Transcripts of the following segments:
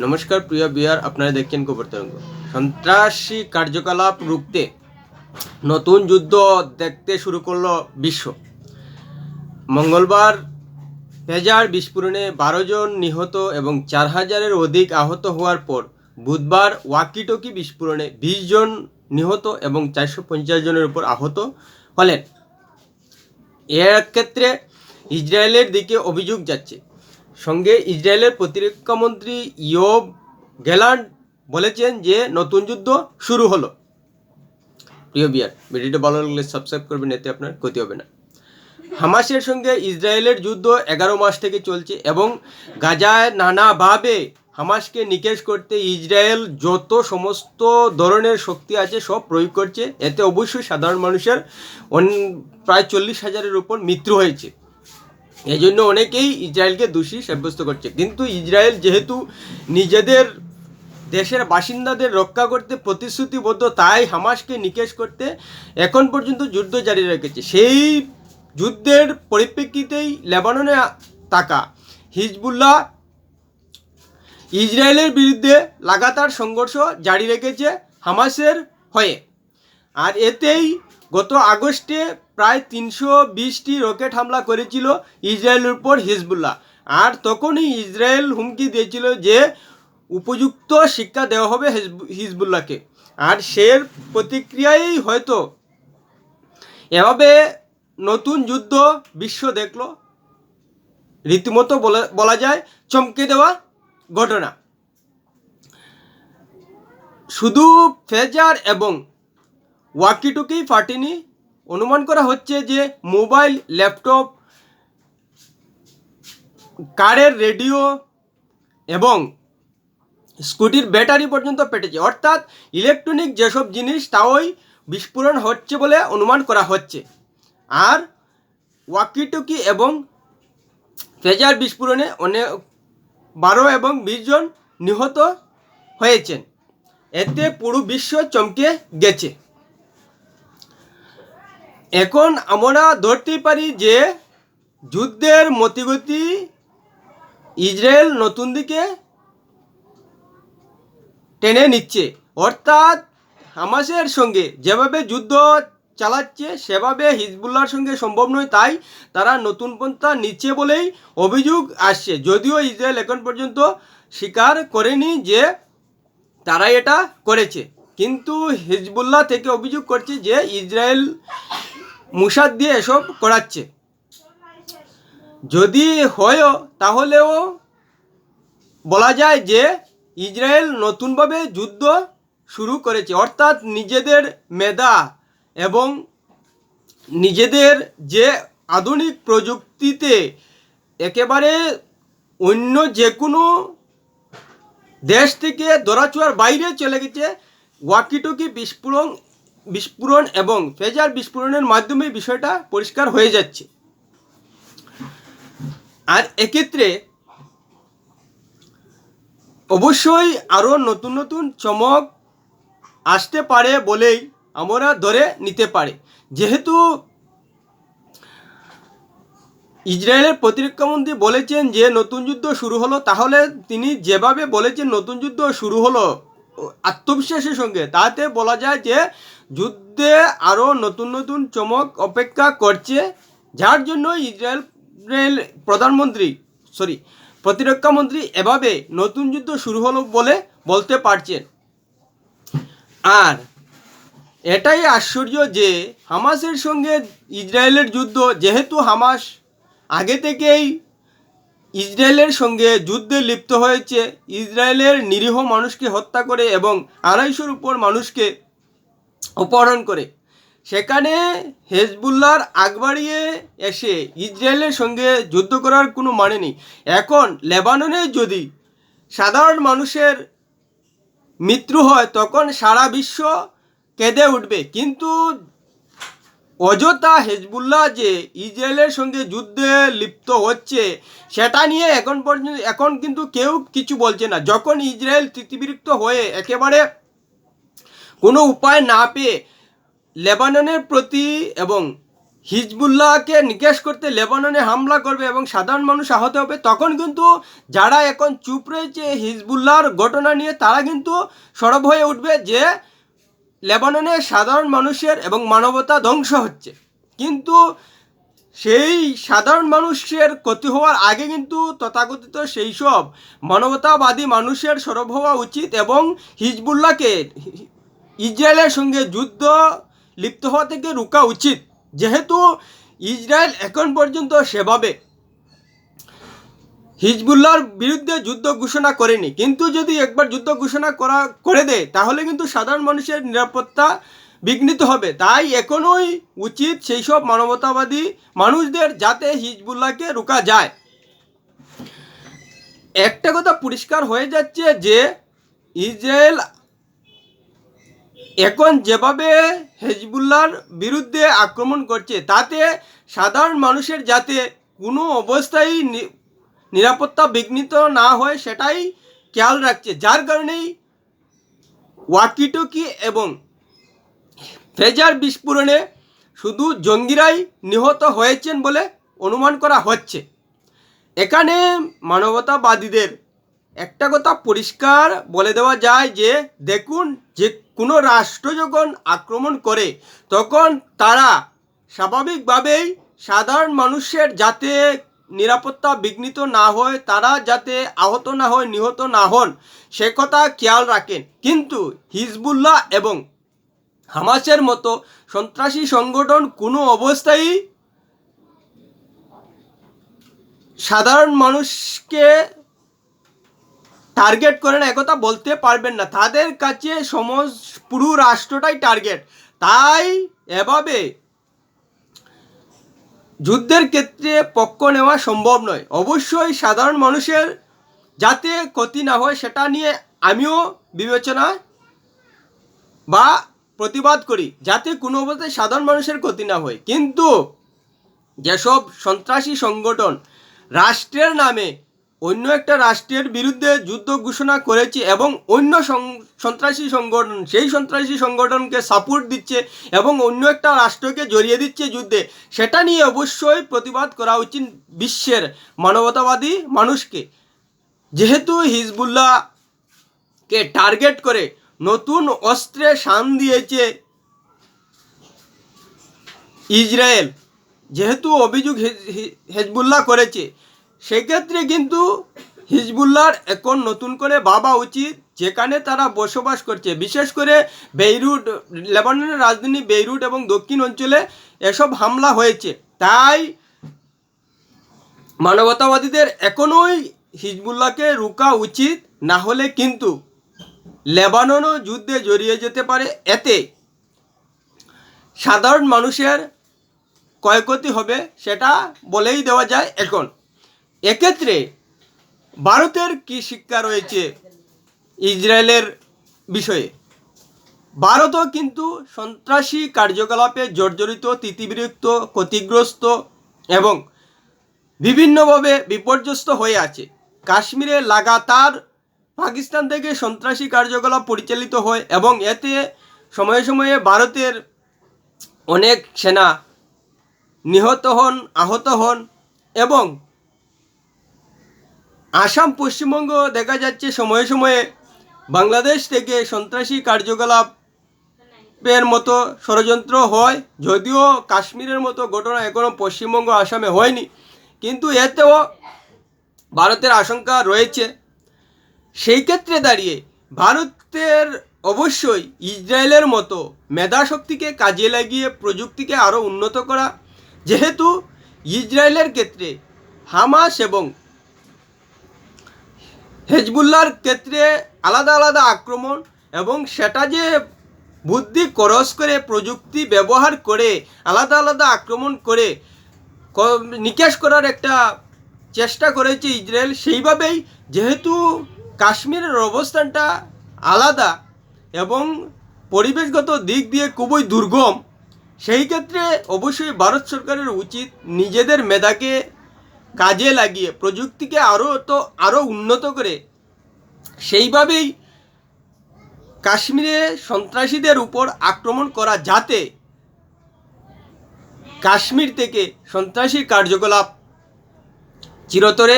নমস্কার, প্রিয় বিয়ার, আপনারা দেখছেন খবর তরঙ্গ। সন্ত্রাসী কার্যকলাপ রুখতে নতুন যুদ্ধ দেখতে শুরু করল বিশ্ব। মঙ্গলবার পেজার বিস্ফোরণে বারো জন নিহত এবং চার হাজারের অধিক আহত হওয়ার পর বুধবার ওয়াকিটকি বিস্ফোরণে বিশ জন নিহত এবং চারশো পঞ্চাশ জনের উপর আহত হলেন। এর ক্ষেত্রে ইসরায়েলের দিকে অভিযোগ যাচ্ছে। সঙ্গে ইসরায়েলের প্রতিরক্ষামন্ত্রী ইয়োব গেলান্ড বলেছেন যে নতুন যুদ্ধ শুরু হলো। প্রিয় বিয়ার, ভিডিওটা ভালো লাগলে সাবস্ক্রাইব করবেন, এতে আপনার ক্ষতি হবে না। হামাসের সঙ্গে ইসরায়েলের যুদ্ধ এগারো মাস থেকে চলছে এবং গাজায় নানাভাবে হামাসকে নিকেশ করতে ইসরায়েল যত সমস্ত ধরনের শক্তি আছে সব প্রয়োগ করছে। এতে অবশ্যই সাধারণ মানুষের প্রায় চল্লিশ হাজারের উপর মৃত্যু হয়েছে। এই জন্য অনেকেই ইসরায়েলকে দোষী সাব্যস্ত করছে। কিন্তু ইসরায়েল যেহেতু নিজেদের দেশের বাসিন্দাদের রক্ষা করতে প্রতিশ্রুতিবদ্ধ, তাই হামাসকে নিকেশ করতে এখন পর্যন্ত যুদ্ধ জারি রেখেছে। সেই যুদ্ধের পরিপ্রেক্ষিতেই লেবাননে থাকা হিজবুল্লাহ ইসরায়েলের বিরুদ্ধে লাগাতার সংঘর্ষ জারি রেখেছে হামাসের হয়ে। আর এতেই গত আগস্টে প্রায় তিনশো বিশটি রকেট হামলা করেছিল ইসরায়েলের উপর হিজবুল্লাহ। আর তখনই ইসরায়েল হুমকি দিয়েছিল যে উপযুক্ত শিক্ষা দেওয়া হবে হিজবু- হিজবুল্লাহকে। আর সের প্রতিক্রিয়াই হয়তো এভাবে নতুন যুদ্ধ বিশ্ব দেখল। রীতিমতো বলা যায় চমকে দেওয়া ঘটনা। শুধু ফেজার এবং ওয়াকিটুকি ফাটেনি অনুমান করা হচ্ছে যে মোবাইল, ল্যাপটপ, কারের রেডিও এবং স্কুটির ব্যাটারি পর্যন্ত পেটেছে। অর্থাৎ ইলেকট্রনিক যেসব জিনিস তাওই বিস্ফোরণ হচ্ছে বলে অনুমান করা হচ্ছে। আর ওয়াকিটুকি এবং ফেজার বিস্ফোরণে অনেক বারো এবং বিশ জন নিহত হয়েছেন। এতে পুরো বিশ্ব চমকে গেছে। এখন আমরা ধরতেই পারি যে যুদ্ধের মতিগতি ইসরায়েল নতুন দিকে টেনে নিচ্ছে। অর্থাৎ হামাসের সঙ্গে যেভাবে যুদ্ধ চালাচ্ছে, সেভাবে হিজবুল্লাহর সঙ্গে সম্ভব নয়। তাই তারা নতুন পন্থা নিচ্ছে বলেই অভিযোগ আসছে। যদিও ইসরায়েল এখন পর্যন্ত স্বীকার করেনি যে তারা এটা করেছে। কিন্তু হিজবুল্লাহ থেকে অভিযোগ করছে যে ইসরায়েল মুসাদ দিয়ে এসব করাচ্ছে। যদি হয়ও, তাহলেও বলা যায় যে ইসরায়েল নতুনভাবে যুদ্ধ শুরু করেছে। অর্থাৎ নিজেদের মেধা এবং নিজেদের যে আধুনিক প্রযুক্তিতে একেবারে অন্য যে কোনো দেশ থেকে দরাচুয়ার বাইরে চলে গেছে ওয়াকিটকি বিস্ফোরণ বিস্ফোরণ এবং ফেজার বিস্ফোরণের মাধ্যমে বিষয়টা পরিষ্কার হয়ে যাচ্ছে। আর এক্ষেত্রে অবশ্যই আরও নতুন নতুন চমক আসতে পারে বলেই আমরা ধরে নিতে পারে। যেহেতু ইসরায়েলের প্রতিরক্ষামন্ত্রী বলেছেন যে নতুন যুদ্ধ শুরু হলো, তাহলে তিনি যেভাবে বলেছেন নতুন যুদ্ধ শুরু হলো আত্মবিশ্বাসের সঙ্গে। তাতে বলা যায় যে, যুদ্ধে আরও নতুন নতুন চমক অপেক্ষা করছে, যার জন্য ইসরায়েল প্রধানমন্ত্রী সরি প্রতিরক্ষামন্ত্রী এভাবে নতুন যুদ্ধ শুরু হলো বলে বলতে পারছেন। আর এটাই আশ্চর্য যে, হামাসের সঙ্গে ইসরায়েলের যুদ্ধ, যেহেতু হামাস আগে থেকেই ইসরায়েলের সঙ্গে যুদ্ধে লিপ্ত হয়েছে। ইসরায়েলের নিরীহ মানুষকে হত্যা করে এবং আড়াইশোর উপর মানুষকে অপহরণ করে। সেখানে হেজবুল্লাহর আগ বাড়িয়ে এসে ইসরায়েলের সঙ্গে যুদ্ধ করার কোনো মানে নেই। এখন লেবাননে যদি সাধারণ মানুষের মৃত্যু হয়, তখন সারা বিশ্ব কেঁদে উঠবে। কিন্তু অযথা হেজবুল্লাহ যে ইসরায়েলের সঙ্গে যুদ্ধে লিপ্ত হচ্ছে, সেটা নিয়ে এখন পর্যন্ত, এখন কিন্তু কেউ কিছু বলছে না। যখন ইসরায়েল তৃতীবিরক্ত হয়ে একেবারে কোনো উপায় না পেয়ে লেবাননের প্রতি এবং হিজবুল্লাহকে নিকেশ করতে লেবাননে হামলা করবে এবং সাধারণ মানুষ আহত হবে, তখন কিন্তু যারা এখন চুপ রয়েছে হিজবুল্লাহর ঘটনা নিয়ে, তারা কিন্তু সরব হয়ে উঠবে যে লেবাননে সাধারণ মানুষের এবং মানবতা ধ্বংস হচ্ছে। কিন্তু সেই সাধারণ মানুষের ক্ষতি হওয়ার আগে কিন্তু তথাকথিত সেই সব মানবতাবাদী মানুষের সরব হওয়া উচিত এবং হিজবুল্লাহকে ইসরায়েলের সঙ্গে যুদ্ধ লিপ্ত হওয়া থেকে রোকা উচিত। যেহেতু ইসরায়েল এখন পর্যন্ত সেভাবে হিজবুল্লাহর বিরুদ্ধে যুদ্ধ ঘোষণা করেনি। কিন্তু যদি একবার যুদ্ধ ঘোষণা করা, করে দেয়, তাহলে কিন্তু সাধারণ মানুষের নিরাপত্তা বিঘ্নিত হবে। তাই এখনই উচিত সেই সব মানবতাবাদী মানুষদের যাতে হিজবুল্লাহকে রোকা যায়। একটা কথা পরিষ্কার হয়ে যাচ্ছে যে, ইসরায়েল এখন যেভাবে হেজবুল্লাহর বিরুদ্ধে আক্রমণ করছে, তাতে সাধারণ মানুষের যাতে কোনো অবস্থায় নিরাপত্তা বিঘ্নিত না হয় সেটাই খেয়াল রাখছে। যার কারণেই ওয়াকিটকি এবং ফেজার বিস্ফোরণে শুধু জঙ্গিরাই নিহত হয়েছেন বলে অনুমান করা হচ্ছে। এখানে মানবতাবাদীদের একটা কথা পরিষ্কার বলে দেওয়া যায় যে, দেখুন, যে কোনো রাষ্ট্র যখন আক্রমণ করে, তখন তারা স্বাভাবিকভাবেই সাধারণ মানুষের যাতে নিরাপত্তা বিঘ্নিত না হয়, তারা যাতে আহত না হয়, নিহত না হন, সে কথা খেয়াল রাখেন। কিন্তু হিজবুল্লাহ এবং হামাসের মতো সন্ত্রাসী সংগঠন কোনো অবস্থায় সাধারণ মানুষকে টার্গেট করে না, একথা বলতে পারবেন না। তাদের কাছে সমস পুরো রাষ্ট্রটাই টার্গেট তাই এভাবে যুদ্ধের ক্ষেত্রে পক্ষ নেওয়া সম্ভব নয়। অবশ্যই সাধারণ মানুষের যাতে ক্ষতি না হয় সেটা নিয়ে আমিও বিবেচনা বা প্রতিবাদ করি, যাতে কোনো অবস্থায় সাধারণ মানুষের ক্ষতি না হয়। কিন্তু যেসব সন্ত্রাসী সংগঠন রাষ্ট্রের নামে অন্য একটা রাষ্ট্রের বিরুদ্ধে যুদ্ধ ঘোষণা করেছে এবং অন্য সন্ত্রাসী সংগঠন, সেই সন্ত্রাসী সংগঠনকে সাপোর্ট দিচ্ছে এবং অন্য একটা রাষ্ট্রকে জড়িয়ে দিচ্ছে যুদ্ধে। সেটা নিয়ে অবশ্যই প্রতিবাদ করা উচিত বিশ্বের মানবতাবাদী মানুষকে। যেহেতু হিজবুল্লাহকে টার্গেট করে নতুন অস্ত্রে শান দিয়েছে ইসরায়েল, যেহেতু অভিযোগ হেজবুল্লাহ করেছে সেক্ষেত্রে কিন্তু হিজবুল্লাহর এখন নতুন করে ভাবা উচিত, যেখানে তারা বসবাস করছে। বিশেষ করে বেইরুট, লেবাননের রাজধানী বেইরুট এবং দক্ষিণ অঞ্চলে এসব হামলা হয়েছে। তাই মানবতাবাদীদের এখনই হিজবুল্লাহকে রুকা উচিত, না হলে কিন্তু লেবাননও যুদ্ধে জড়িয়ে যেতে পারে। এতে সাধারণ মানুষের ক্ষয়ক্ষতি হবে, সেটা বলেই দেওয়া যায় এখন। এক্ষেত্রে ভারতের কি শিক্ষা রয়েছে ইসরায়েলের বিষয়ে? ভারতও কিন্তু সন্ত্রাসী কার্যকলাপে জর্জরিত তিতিবিরক্ত ক্ষতিগ্রস্ত এবং বিভিন্নভাবে বিপর্যস্ত হয়ে আছে। কাশ্মীরে লাগাতার পাকিস্তান থেকে সন্ত্রাসী কার্যকলাপ পরিচালিত হয় এবং এতে সময়ে সময়ে ভারতের অনেক সেনা নিহত হন, আহত হন এবং আসাম, পশ্চিমবঙ্গ দেখা যাচ্ছে সময়ে সময়ে বাংলাদেশ থেকে সন্ত্রাসী কার্যকলাপের মতো ষড়যন্ত্র হয়। যদিও কাশ্মীরের মতো ঘটনা এখনও পশ্চিমবঙ্গ, আসামে হয়নি। কিন্তু এতেও ভারতের আশঙ্কা রয়েছে। সেই ক্ষেত্রে দাঁড়িয়ে ভারতের অবশ্যই ইসরায়েলের মতো মেধাশক্তিকে কাজে লাগিয়ে প্রযুক্তিকে আরও উন্নত করা। যেহেতু ইসরায়েলের ক্ষেত্রে হামাস এবং হেজবুল্লার ক্ষেত্রে আলাদা আলাদা আক্রমণ এবং সেটা যে বুদ্ধি খরচ করে, প্রযুক্তি ব্যবহার করে, আলাদা আলাদা আক্রমণ করে নিকেশ করার একটা চেষ্টা করেছে ইসরায়েল, সেইভাবেই যেহেতু কাশ্মীরের অবস্থানটা আলাদা এবং পরিবেশগত দিক দিয়ে খুবই দুর্গম, সেই ক্ষেত্রে অবশ্যই ভারত সরকারের উচিত নিজেদের মেধাকে কাজে লাগিয়ে, প্রযুক্তিকে আরও তো আরও উন্নত করে, সেইভাবেই কাশ্মীরে সন্ত্রাসীদের উপর আক্রমণ করা যাতে কাশ্মীর থেকে সন্ত্রাসী কার্যকলাপ চিরতরে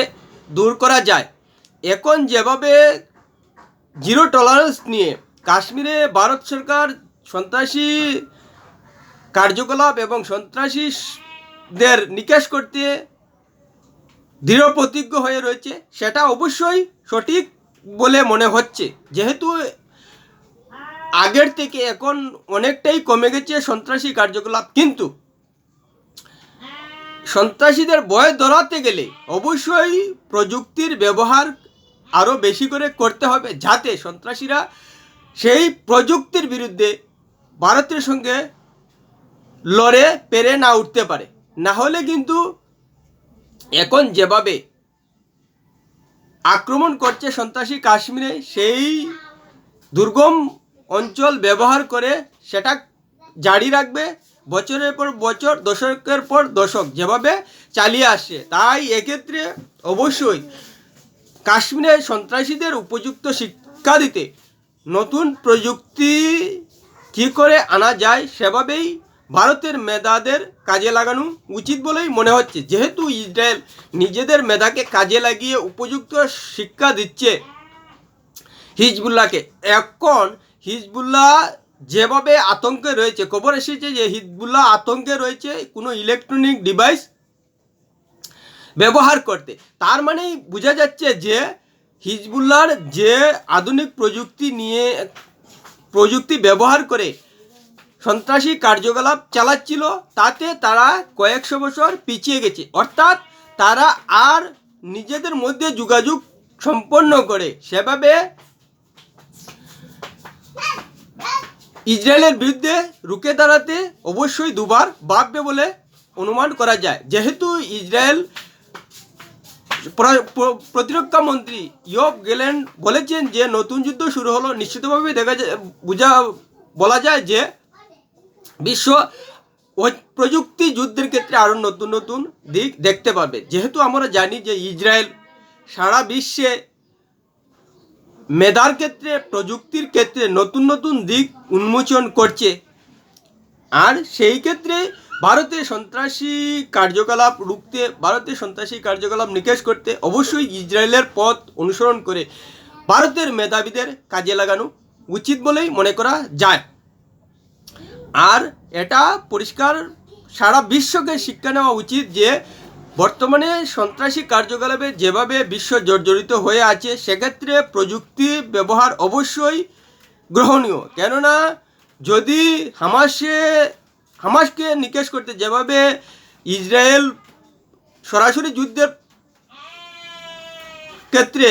দূর করা যায়। এখন যেভাবে জিরো টলারেন্স নিয়ে কাশ্মীরে ভারত সরকার সন্ত্রাসী কার্যকলাপ এবং সন্ত্রাসীদের নিকাশ করতে দৃঢ় প্রতিজ্ঞ হয়ে রয়েছে, সেটা অবশ্যই সঠিক বলে মনে হচ্ছে। যেহেতু আগের থেকে এখন অনেকটাই কমে গেছে সন্ত্রাসী কার্যকলাপ, কিন্তু সন্ত্রাসীদের ভয় ধরাতে গেলে অবশ্যই প্রযুক্তির ব্যবহার আরও বেশি করে করতে হবে, যাতে সন্ত্রাসীরা সেই প্রযুক্তির বিরুদ্ধে ভারতের সঙ্গে লড়ে, পেরে না উঠতে পারে। না হলে কিন্তু এখন যেভাবে আক্রমণ করছে সন্ত্রাসী কাশ্মীরে, সেই দুর্গম অঞ্চল ব্যবহার করে সেটা জারি রাখবে। বছরের পর বছর, দশকের পর দশক যেভাবে চালিয়ে আসছে তাই এক্ষেত্রে অবশ্যই কাশ্মীরে সন্ত্রাসীদের উপযুক্ত শিক্ষা দিতে, নতুন প্রযুক্তি কী করে আনা যায়, সেভাবেই ভারতের মেধাদের কাজে লাগানো উচিত বলেই মনে হচ্ছে। যেহেতু ইসরায়েল নিজেদের মেধাকে কাজে লাগিয়ে উপযুক্ত শিক্ষা দিচ্ছে হিজবুল্লাহকে, এখন হিজবুল্লাহ যেভাবে আতঙ্কে রয়েছে, খবর এসেছে যে হিজবুল্লাহ আতঙ্কে রয়েছে কোনো ইলেকট্রনিক ডিভাইস ব্যবহার করতে। তার মানেই বোঝা যাচ্ছে যে হিজবুল্লাহর যে আধুনিক প্রযুক্তি নিয়ে প্রযুক্তি ব্যবহার করে সন্ত্রাসী কার্যকলাপ চালাচ্ছিল, তাতে তারা কয়েকশো বছর পিছিয়ে গেছে। অর্থাৎ তারা আর নিজেদের মধ্যে যোগাযোগ সম্পন্ন করে। সেভাবে ইসরায়েলের বিরুদ্ধে রুখে দাঁড়াতে অবশ্যই দুবার ভাববে বলে অনুমান করা যায়। যেহেতু ইসরায়েল প্র- প্র- প্রতিরক্ষা মন্ত্রী ইয়ব গেলেন বলেছেন যে, নতুন যুদ্ধ শুরু হলো। নিশ্চিতভাবে দেখা যায়, বোঝা, বলা যায় যে বিশ্ব ওই প্রযুক্তি যুদ্ধের ক্ষেত্রে আরও নতুন নতুন দিক দেখতে পাবে। যেহেতু আমরা জানি যে ইসরায়েল সারা বিশ্বে মেধার ক্ষেত্রে, প্রযুক্তির ক্ষেত্রে নতুন নতুন দিক উন্মোচন করছে। আর সেই ক্ষেত্রে ভারতের সন্ত্রাসী কার্যকলাপ রুখতে ভারতের সন্ত্রাসী কার্যকলাপ নিকেশ করতে অবশ্যই ইসরায়েলের পথ অনুসরণ করে ভারতের মেধাবীদের কাজে লাগানো উচিত বলেই মনে করা যায়। আর এটা পরিষ্কার সারা বিশ্বকে শিক্ষা নেওয়া উচিত যে বর্তমানে সন্ত্রাসী কার্যকলাপে যেভাবে বিশ্ব জর্জরিত হয়ে আছে, সেক্ষেত্রে প্রযুক্তি ব্যবহার অবশ্যই গ্রহণীয়। কেননা, যদি হামাসে, হামাসকে নিকেশ করতে যেভাবে ইসরায়েল সরাসরি যুদ্ধের ক্ষেত্রে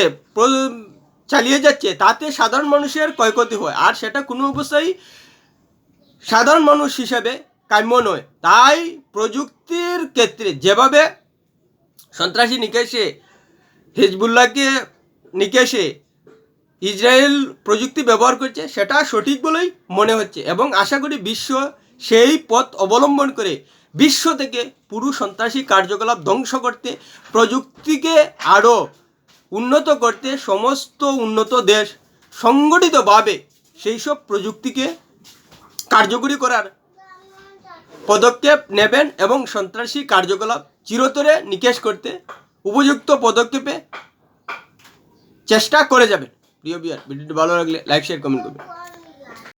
চালিয়ে যাচ্ছে, তাতে সাধারণ মানুষের ক্ষয়ক্ষতি হয়। আর সেটা কোনো অবস্থায় সাধারণ মানুষ হিসেবে কাম্য নয়। তাই প্রযুক্তির ক্ষেত্রে যেভাবে সন্ত্রাসী নিকেশে, হিজবুল্লাহকে নিকেশে ইসরায়েল প্রযুক্তি ব্যবহার করছে, সেটা সঠিক বলেই মনে হচ্ছে এবং আশা করি বিশ্ব সেই পথ অবলম্বন করে বিশ্ব থেকে পুরো সন্ত্রাসী কার্যকলাপ ধ্বংস করতে, প্রযুক্তিকে আরও উন্নত করতে সমস্ত উন্নত দেশ সংগঠিতভাবে সেই সব প্রযুক্তিকে কার্যকরী করার পদক্ষেপ নেবেন এবং সন্ত্রাসী কার্যকলাপ চিরতরে নিকেশ করতে উপযুক্ত পদক্ষেপে চেষ্টা করে যাবেন। প্রিয় বিয়ার ভিডিওটি ভালো লাগলে লাইক শেয়ার কমেন্ট করবেন।